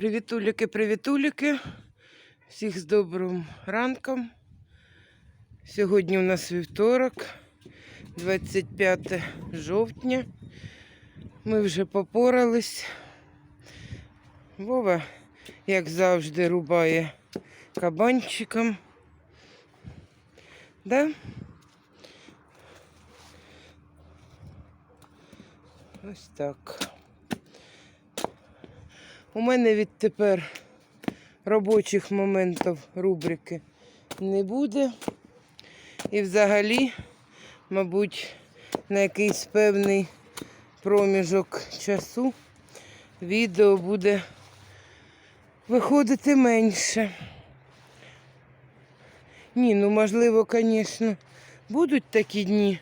Привітуліки, привітуліки. Всіх з добрим ранком. Сьогодні у нас вівторок, 25 жовтня. Ми вже попорались. Вова, як завжди, рубає кабанчиком. Да? Ось так. У мене відтепер робочих моментів рубрики не буде. І взагалі, мабуть, на якийсь певний проміжок часу відео буде виходити менше. Ні, ну можливо, звісно, будуть такі дні,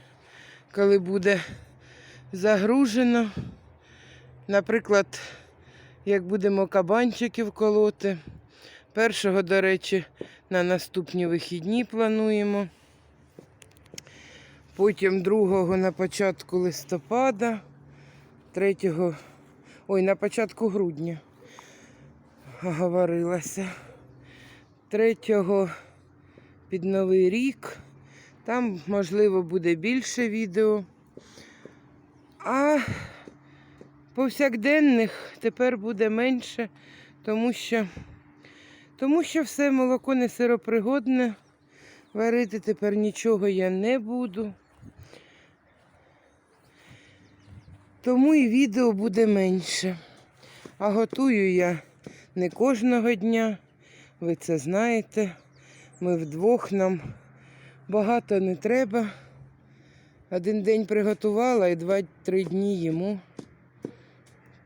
коли буде загружено. Наприклад, як будемо кабанчиків колоти. Першого, до речі, на наступні вихідні плануємо. Потім другого на початку листопада, третього, ой, на початку грудня говорилася. Третього під Новий рік. Там, можливо, буде більше відео. А повсякденних тепер буде менше, тому що, тому що все молоко не сиропригодне. Варити тепер нічого я не буду. Тому і відео буде менше. А готую я не кожного дня. Ви це знаєте. Ми вдвох нам багато не треба. Один день приготувала і два-три дні їмо.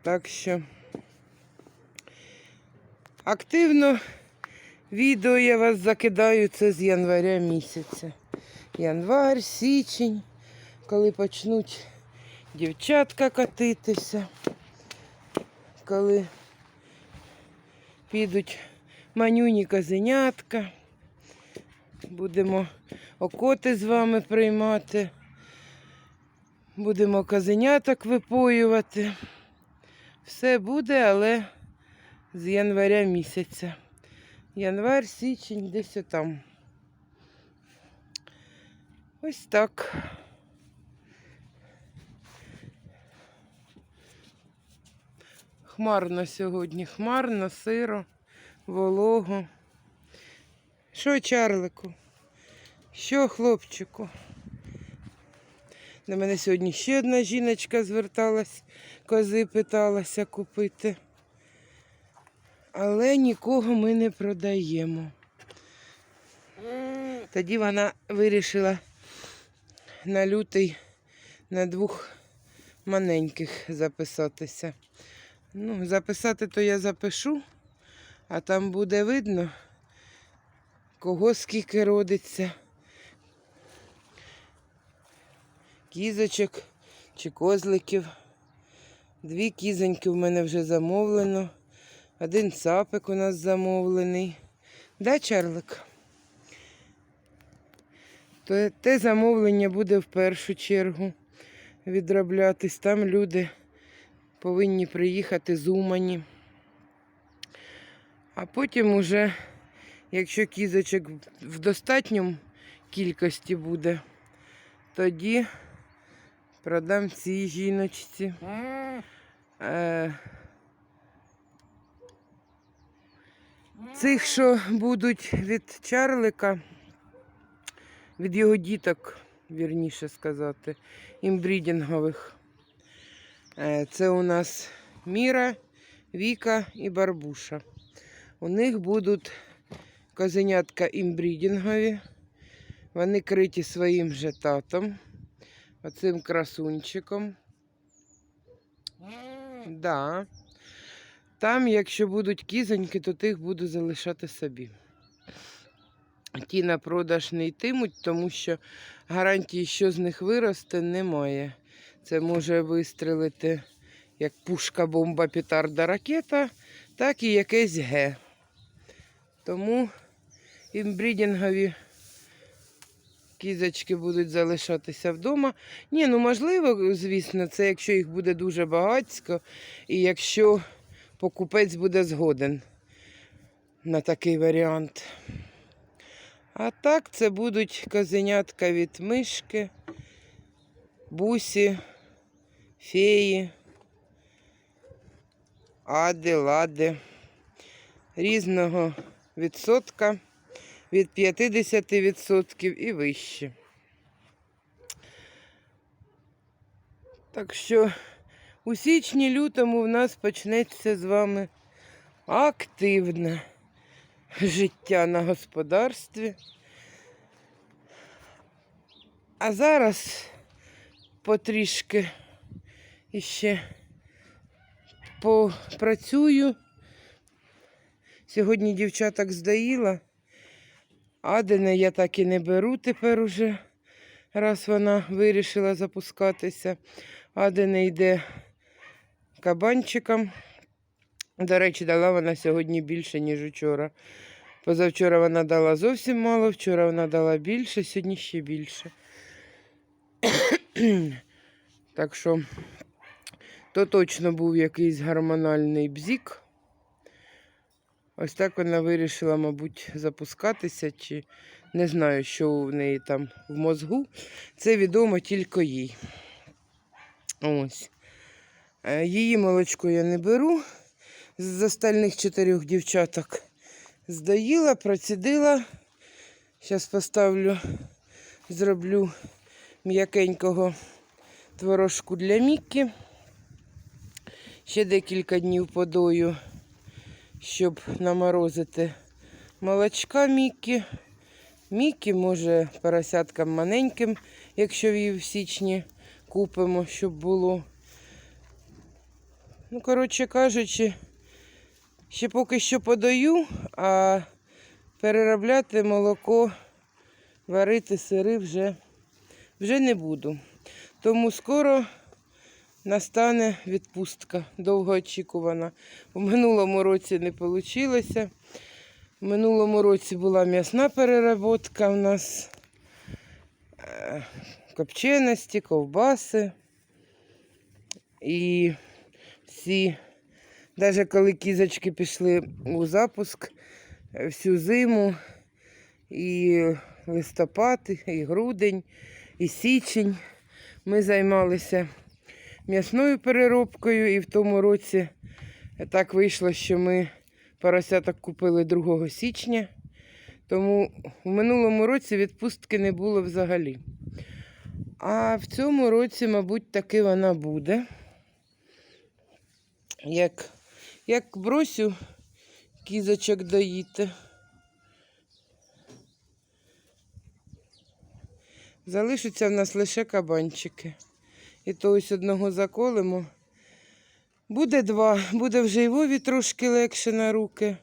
Так що активно відео я вас закидаю це з января місяця. Январь, січень, коли почнуть дівчатка катитися, коли підуть манюні козенятка. Будемо окоти з вами приймати. Будемо козеняток випоювати. Все буде, але з января місяця. Январь, січень, десь отам. Ось так. Хмарно сьогодні, хмарно, сиро, волого. Що, Чарлику? Що, хлопчику? До мене сьогодні ще одна жіночка зверталась, кози питалася купити. Але нікого ми не продаємо. Тоді вона вирішила на лютий на двох маленьких записатися. Ну, записати то я запишу, а там буде видно, кого скільки родиться. Кізочок чи козликів. Дві кізоньки в мене вже замовлено. Один цапик у нас замовлений. Да, Чарлик? То те замовлення буде в першу чергу відроблятись. Там люди повинні приїхати з Умані. А потім уже, якщо кізочок в достатньому кількості буде, тоді продам цій жіночці. Е, Цих, що будуть від Чарлика, від його діток, вірніше сказати, імбрідінгових. Е, Це у нас Міра, Віка і Барбуша. У них будуть козенятка імбрідінгові. Вони криті своїм же татом, оцим красунчиком. Да. Там, якщо будуть кізоньки, то тих буду залишати собі. Ті на продаж не йтимуть, тому що гарантії, що з них виросте, немає. Це може вистрелити як пушка, бомба, петарда, ракета, так і якесь Г. Тому імбрідінгові кізочки будуть залишатися вдома. Ні, ну можливо, звісно, це якщо їх буде дуже багатько, і якщо покупець буде згоден на такий варіант. А так це будуть козенятка від мишки, бусі, феї, ади, лади різного відсотка від 50% і вище. Так що у січні-лютому в нас почнеться з вами активне життя на господарстві. А зараз потрішки іще попрацюю. Сьогодні дівчаток здаїла, Адене я так і не беру тепер уже, раз вона вирішила запускатися. Адене йде кабанчиком. До речі, дала вона сьогодні більше, ніж вчора. Позавчора вона дала зовсім мало, вчора вона дала більше, сьогодні ще більше. так що то точно був якийсь гормональний бзік. Ось так вона вирішила, мабуть, запускатися, чи не знаю, що в неї там в мозгу. Це відомо тільки їй. Ось. Е, Її молочко я не беру. З остальних чотирьох дівчаток здаїла, процідила. Зараз поставлю, зроблю м'якенького творожку для Мікки. Ще декілька днів подою, щоб наморозити молочка Міккі. Міккі, може, поросяткам маленьким, якщо її в січні купимо, щоб було. Ну, коротше кажучи, ще поки що подаю, а переробляти молоко, варити сири вже, вже не буду. Тому скоро настане відпустка, довгоочікувана. У минулому році не вийшло. В минулому році була м'ясна переработка у нас, е, копченості, ковбаси. І всі, навіть коли кізочки пішли у запуск всю зиму, і листопад, і грудень, і січень ми займалися м'ясною переробкою, і в тому році так вийшло, що ми поросяток купили 2 січня. Тому в минулому році відпустки не було взагалі. А в цьому році, мабуть, таки вона буде. Як, як бросю кізочок доїти. Залишаться в нас лише кабанчики. І то ось одного заколимо. Буде два, буде вже й Вові трошки легше на руки.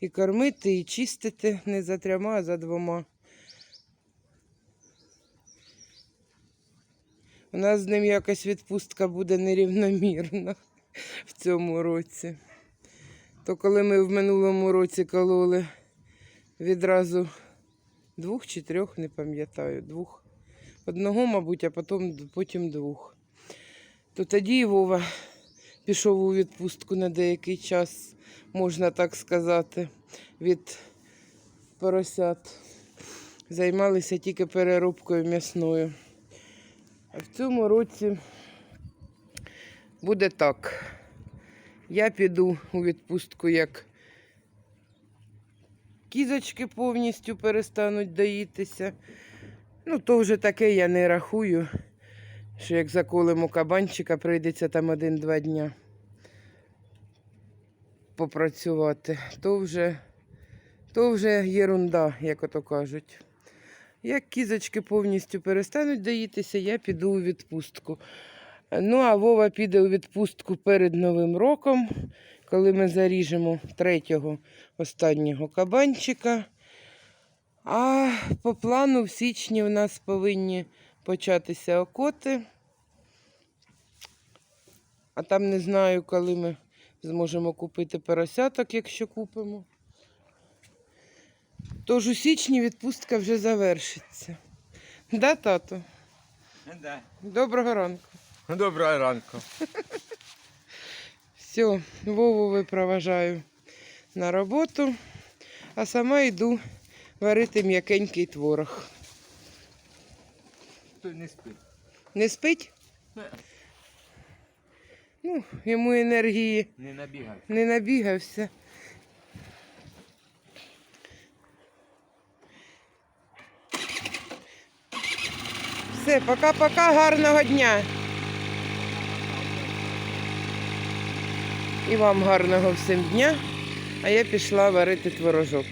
І кормити, і чистити не за трьома, а за двома. У нас з ним якась відпустка буде нерівномірна в цьому році. То коли ми в минулому році кололи відразу двох чи трьох, не пам'ятаю, двох. Одного, мабуть, а потім, потім двох. То тоді Вова пішов у відпустку на деякий час, можна так сказати, від поросят. Займалися тільки переробкою м'ясною. А в цьому році буде так. Я піду у відпустку, як кізочки повністю перестануть доїтися. Ну, то вже таке я не рахую, що як заколимо кабанчика, прийдеться там один-два дня попрацювати. То вже, то вже єрунда, як ото кажуть. Як кізочки повністю перестануть доїтися, я піду у відпустку. Ну, а Вова піде у відпустку перед Новим роком, коли ми заріжемо третього останнього кабанчика. А по плану в січні в нас повинні початися окоти. А там не знаю, коли ми зможемо купити поросяток, якщо купимо. Тож у січні відпустка вже завершиться. Да, тато? Да. Доброго ранку. Доброго ранку. Все, Вову випроважаю на роботу, а сама йду варити м'якенький творог. Той не спить. Не спить? Не. Ну, йому енергії Не набігав. не набігався. Все, пока-пока, гарного дня. І вам гарного всім дня. А я пішла варити творожок.